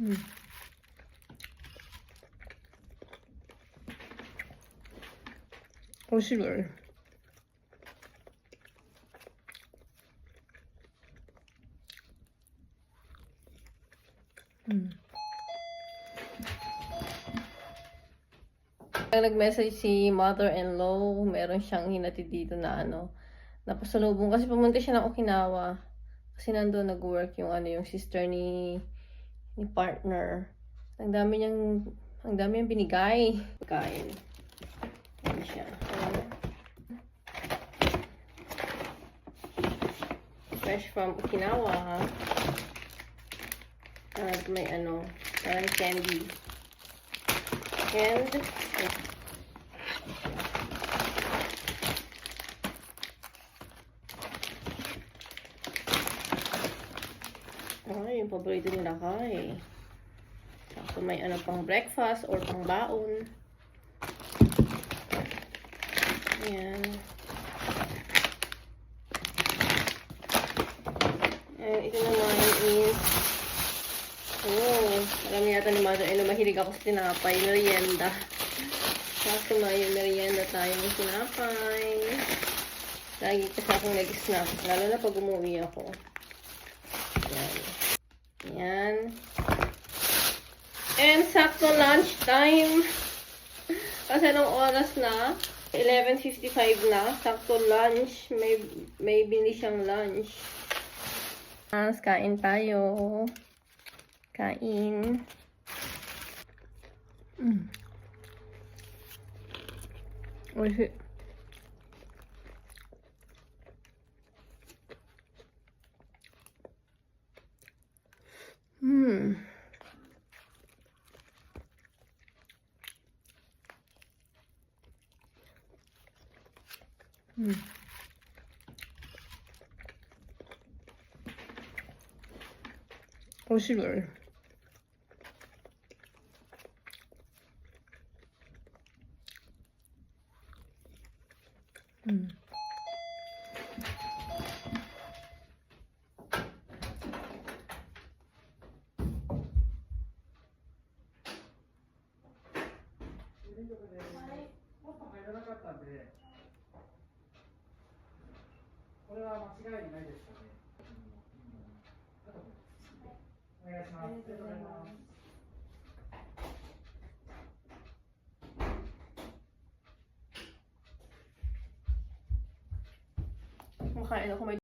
Hmm. Possible. Hmm. Nag-message si mother-in-law, meron siyang hinatid dito na ano, napasalubong kasi pumunta siya ng Okinawa. Kasi nandun nag-work yung ano yung sister ni ni partner. Ang dami niyang ang dami niyang binigay. Kain. Yan siya. Ayan. Fresh from Okinawa? At may ano, parang candy. And, ay, yung paborito nila kay. Tapos may ano pang breakfast or pang baon. Ayan. And ito naman is Oh, alam niya yata ni Mother, eh, mahilig ako sa tinapay, merienda. Sakto may merienda tayo ng tinapay. Lagi kasi akong nag-snack, lalo na pag umuwi ako. Yan. Yan. And sakto lunch time. Kasi nung oras na, 11.55 na, sakto lunch, may, may bili siyang lunch. Mas kain tayo. Kain. Mm. 美味しい。 음. 오십을 음. 네. これは間違いないですよね。お願いします。ありがとうございます。Kumakain ako may